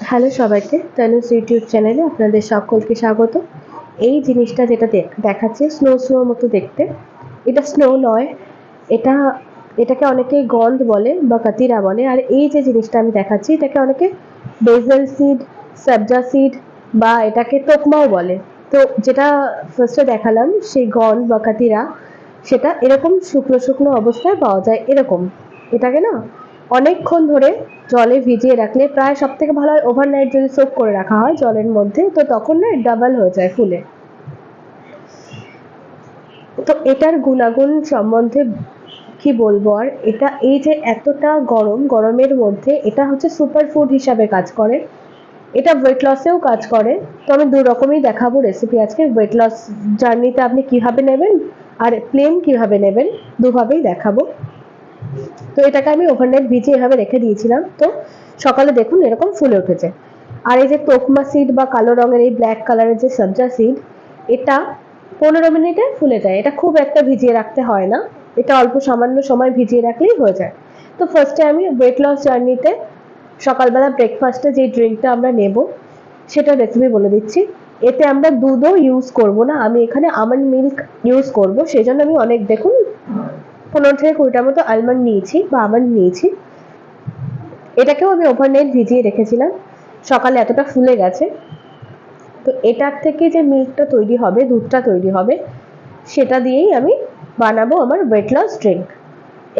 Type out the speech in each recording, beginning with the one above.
Hello সবাইকে তানুস YouTube চ্যানেলে আপনাদের সকলকে স্বাগত। এই জিনিসটা যেটা দেখ- দেখাচ্ছে স্নো স্নো মতো দেখতে। এটা স্নো নয়, এটা, এটাকে অনেকে গন্ধ বলে বা কাতিরা বলে। আর এই যে জিনিসটা আমি দেখাচ্ছি, এটাকে অনেকে বেজেল সিড সাবজা সিড বা এটাকে তোকমাও বলে। তো যেটা ফার্স্টে দেখালাম, সেই গন্ধ বা কাতিরা, সেটা এরকম শুকনো শুকনো অবস্থায় পাওয়া যায় এরকম। এটাকে না অনেকক্ষণ ধরে জলে ভিজিয়ে রাখলে প্রায় সব থেকে ভালো হয় ওভারনাইট যদি সোপ করে রাখা হয় জলের মধ্যে, তো তখন না ডাবল হয়ে যায় ফুলে। তো এটার গুণাগুণ সম্বন্ধে কি বলব আর? এটা এই যে এতটা গরম, গরমের মধ্যে এটা হচ্ছে সুপার ফুড হিসাবে কাজ করে। এটা ওয়েট লসেও কাজ করে। তো আমি দু রকমই দেখাবো রেসিপি আজকে। ওয়েট লস জার্নিতে আপনি কীভাবে নেবেন আর প্লেন কীভাবে নেবেন, দুভাবেই দেখাবো। তো এটাকে আমি ওভারনাইট ভিজিয়ে এভাবে রেখে দিয়েছিলাম। তো সকালে দেখুন এরকম ফুলে উঠেছে। আর এই যে তোকমা সিড বা কালো রঙের এই ব্ল্যাক কালারের যে সবজা সিড এটা পনেরো মিনিটে ফুলে যায়। এটা খুব একটা ভিজিয়ে রাখতে হয় না। এটা অল্প সামান্য সময় ভিজিয়ে রাখলেই হয়ে যায়। তো ফার্স্টে আমি ওয়েট লস জার্নিতে সকালবেলা ব্রেকফাস্টে যে ড্রিঙ্কটা আমরা নেব সেটা রেসিপি বলে দিচ্ছি। এতে আমরা দুধও ইউজ করব না। আমি এখানে আমন্ড মিল্ক ইউজ করব। সেই জন্য আমি অনেক, দেখুন পনেরো থেকে কুড়িটার মতো আলমন্ড নিয়েছি বা আমন্ড নিয়েছি। এটাকেও আমি ওভারনাইট ভিজিয়ে রেখেছিলাম। সকালে এতটা ফুলে গেছে। তো এটার থেকে যে মিল্কটা তৈরি হবে, দুধটা তৈরি হবে, সেটা দিয়েই আমি বানাবো আমার ওয়েট লস ড্রিঙ্ক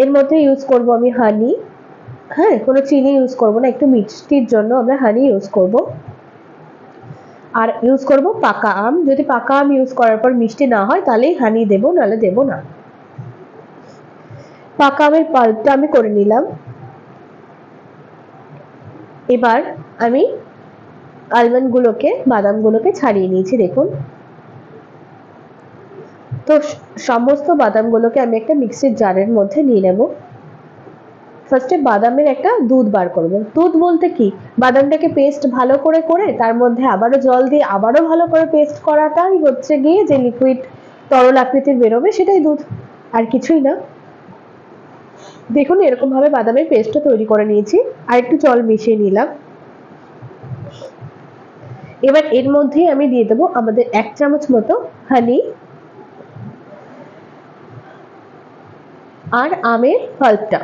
এর মধ্যে ইউজ করব আমি হানি হ্যাঁ কোনো চিনি ইউজ করব না, একটু মিষ্টির জন্য আমরা হানি ইউজ করব। আর ইউজ করব পাকা আম। যদি পাকা আম ইউজ করার পর মিষ্টি না হয়, তাহলেই হানি দেবো, নাহলে দেবো না। পাকা আমের পাল্পটা আমি করে নিলাম। এবার আমি আলমন্ডগুলোকে, বাদামগুলোকে ছাড়িয়ে নিয়েছি, দেখুন। তো সমস্ত বাদামগুলোকে আমি একটা মিক্সির জারের মধ্যে নিয়ে নেব। ফার্স্টে বাদামের একটা দুধ বার করব। দুধ বলতে কি? বাদামটাকে পেস্ট ভালো করে করে, তার মধ্যে আবারও জল দিয়ে আবারও ভালো করে পেস্ট করাটাই হচ্ছে গিয়ে যে লিকুইড তরল আকৃতির বেরোবে সেটাই দুধ, আর কিছুই না। দেখুন এরকম ভাবে বাদামের পেস্টটা তৈরি করে নিয়েছি। আর একটু জল মিশিয়ে নিলাম। এবার এর মধ্যেই আমি দিয়ে দেবো আমাদের এক চামচ মতো হানি আর আমের পাল্পটা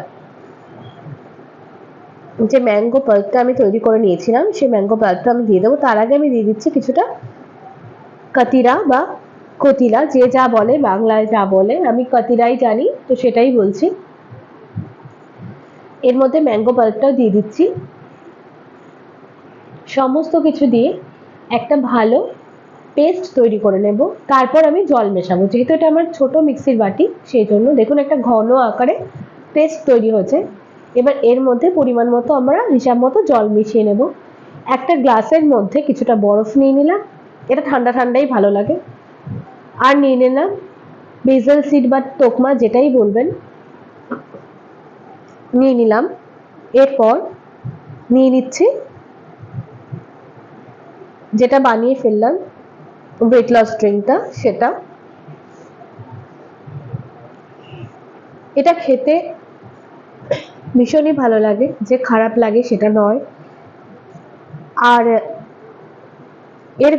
যে ম্যাঙ্গো পাল্পটা আমি তৈরি করে নিয়েছিলাম, সেই ম্যাঙ্গো পাল্পটা আমি দিয়ে দেবো। তার আগে আমি দিয়ে দিচ্ছি কিছুটা কাতিরা বা কতিলা। যে যা বলে, বাংলায় যা বলে, আমি কাতিরাই জানি, তো সেটাই বলছি। এর মধ্যে ম্যাঙ্গো পাল্পটাও দিয়ে দিচ্ছি। সমস্ত কিছু দিয়ে একটা ভালো পেস্ট তৈরি করে নেব। তারপর আমি জল মেশাবো। যেহেতু এটা আমার ছোট মিক্সির বাটি, সেই জন্য দেখুন একটা ঘন আকারে পেস্ট তৈরি হয়েছে। এবার এর মধ্যে পরিমাণ মতো আমরা হিসাব মতো জল মিশিয়ে নেব। একটা গ্লাসের মধ্যে কিছুটা বরফ নিয়ে নিলাম। এটা ঠান্ডা ঠান্ডাই ভালো লাগে। আর নিয়ে নিলাম বেজল সিড বা তোকমা, যেটাই বলবেন। নিয়ে নিলাম। এরপর নিয়ে নিচ্ছি যেটা বানিয়ে ফেললাম ওয়েট লস ড্রিঙ্কটা সেটা। এটা খেতে ভীষণই ভালো লাগে, যে খারাপ লাগে সেটা নয়। আর এর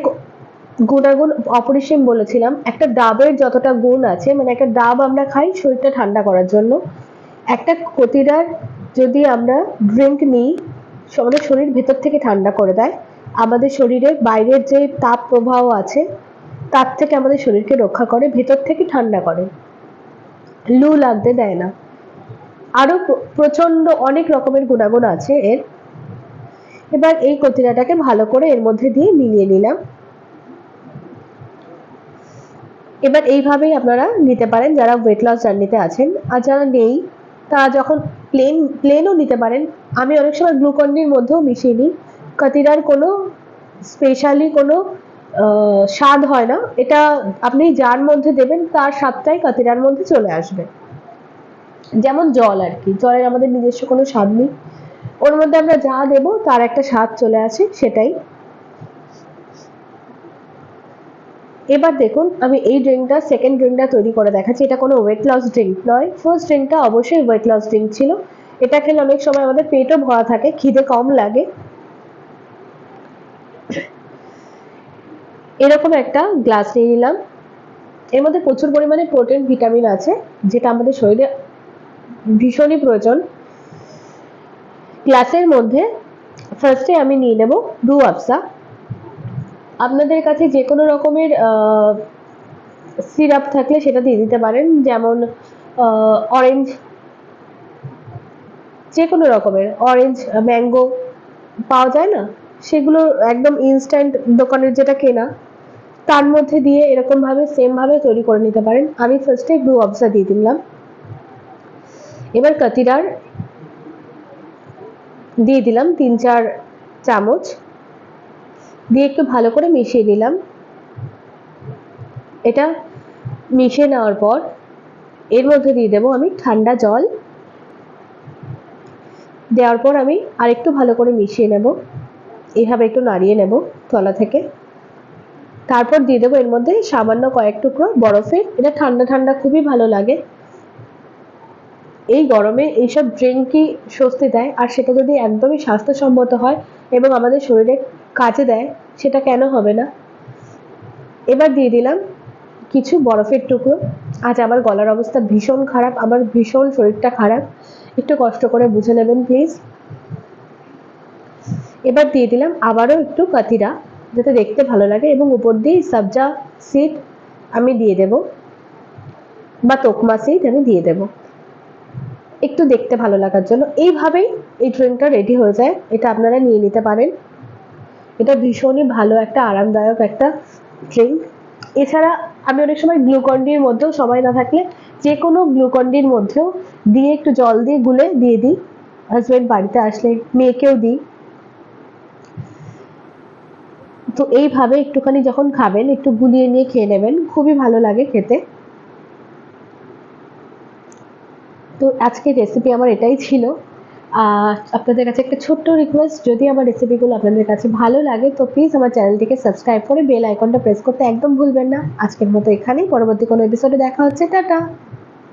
গুণাগুণ অপরিসীম বলেছিলাম। একটা ডাবের যতটা গুণ আছে মানে একটা ডাব আমরা খাই শরীরটা ঠান্ডা করার জন্য। একটা কতিরার যদি আমরা ড্রিঙ্ক নিই, আমাদের শরীর ভেতর থেকে ঠান্ডা করে দেয়। আমাদের শরীরে বাইরের যে তাপ প্রবাহ আছে, তার থেকে আমাদের শরীরকে রক্ষা করে, ভেতর থেকে ঠান্ডা করে। লু লাগতে দেয় না। আরও প্র- প্রচণ্ড অনেক রকমের গুণাগুণ আছে এর। এবার এই কতিরাটাকে ভালো করে এর মধ্যে দিয়ে মিলিয়ে নিলাম। এবার এইভাবেই আপনারা নিতে পারেন যারা ওয়েট লস জার্নিতে আছেন। আর যারা নেই তারা যখন প্লেন প্লেনও নিতে পারেন, আমি অনেক সময় গ্লুকন্ডির মধ্যেও মিশিয়ে নিই। কাতিরার কোনো স্পেশালি কোনো স্বাদ হয় না। এটা আপনি যার মধ্যে দেবেন, তার স্বাদটাই কাতিরার মধ্যে চলে আসবে। যেমন জল আর কি। জলের আমাদের নিজস্ব কোনো স্বাদ নেই। ওর মধ্যে আমরা যা দেবো, তার একটা স্বাদ চলে আসে, সেটাই। এবার দেখুন, আমি এই ড্রিঙ্কটা সেকেন্ড ড্রিঙ্কটা তৈরি করে দেখাচ্ছি। এটা কোনো ওয়েট লস ড্রিঙ্ক নয়। ফার্স্ট ড্রিঙ্কটা অবশ্যই ওয়েট লস ড্রিঙ্ক ছিল। এটা খেলে অনেক সময় আমাদের পেটও ভরা থাকে, খিদে কম লাগে। এরকম একটা গ্লাস নিয়ে নিলাম। এর মধ্যে প্রচুর পরিমাণে প্রোটিন ভিটামিন আছে, যেটা আমাদের শরীরে ভীষণই প্রয়োজন। গ্লাসের মধ্যে ফার্স্টে আমি নিয়ে নেব দু আফসা আপনাদের কাছে যে কোনো রকমের সিরাপ থাকলে সেটা দিয়ে দিতে পারেন, যেমন অরেঞ্জ যে কোনো রকমের অরেঞ্জ ম্যাঙ্গো পাওয়া যায় না? সেগুলো একদম ইনস্ট্যান্ট দোকানের যেটা কেনা, তার মধ্যে দিয়ে এরকমভাবে সেমভাবে তৈরি করে নিতে পারেন। আমি ফার্স্টে ব্লু অবসা দিয়ে দিলাম। এবার কাতিরার দিয়ে দিলাম তিন চার চামচ। দিয়ে একটু ভালো করে মিশিয়ে নিলাম এটা মিশিয়ে নেওয়ার পর এর মধ্যে দিয়ে দেবো আমি ঠান্ডা জল। দেওয়ার পর আমি আরেকটু ভালো করে মিশিয়ে নেব। এইভাবে একটু নাড়িয়ে নেব তলা থেকে। তারপর দিয়ে দেবো এর মধ্যে সামান্য কয়েক টুকরো বরফের। এটা ঠান্ডা ঠান্ডা খুবই ভালো লাগে। এই গরমে এইসব ড্রিঙ্কই স্বস্তি দেয়। আর সেটা যদি একদমই স্বাস্থ্যসম্মত হয় এবং আমাদের শরীরে কাজে দেয়, সেটা কেন হবে না? এবার দিয়ে দিলাম কিছু বরফের টুকরো। আজ আমার গলার অবস্থা ভীষণ খারাপ, আমার ভীষণ শরীরটা খারাপ। একটু কষ্ট করে বুঝে নেবেন প্লিজ এবার দিয়ে দিলাম আবারও একটু কাতিরা, যাতে দেখতে ভালো লাগে এবং উপর দিয়ে সবজা সিড আমি দিয়ে দেব, বা তোকমা সিড আমি দিয়ে দেব। একটু দেখতে ভালো লাগার জন্য। এইভাবেই এই ড্রিঙ্কটা রেডি হয়ে যায়। এটা আপনারা নিয়ে নিতে পারেন। এটা ভীষণই ভালো, একটা আরামদায়ক একটা ড্রিঙ্ক এছাড়া আমি অনেক সময় গ্লুকন্ডির মধ্যেও সময় না থাকলে যে কোনো গ্লুকন্ডির মধ্যেও দিয়ে একটু জল দিয়ে গুলে দিয়ে দিই। হাজব্যান্ড বাড়িতে আসলে মেয়েকেও দিই। তো এইভাবে একটুখানি যখন খাবেন, একটু গুলিয়ে নিয়ে খেয়ে নেবেন, খুবই ভালো লাগে খেতে। তো আজকের রেসিপি আমার এটাই ছিল। আপনাদের কাছে একটা ছোট্ট রিকোয়েস্ট যদি আমার রেসিপিগুলো আপনাদের কাছে ভালো লাগে, তো প্লিজ আমার চ্যানেলটিকে সাবস্ক্রাইব করে বেল আইকনটা প্রেস করতে একদম ভুলবেন না। আজকের মতো এখানেই, পরবর্তী কোনো এপিসোডে দেখা হচ্ছে, টাটা!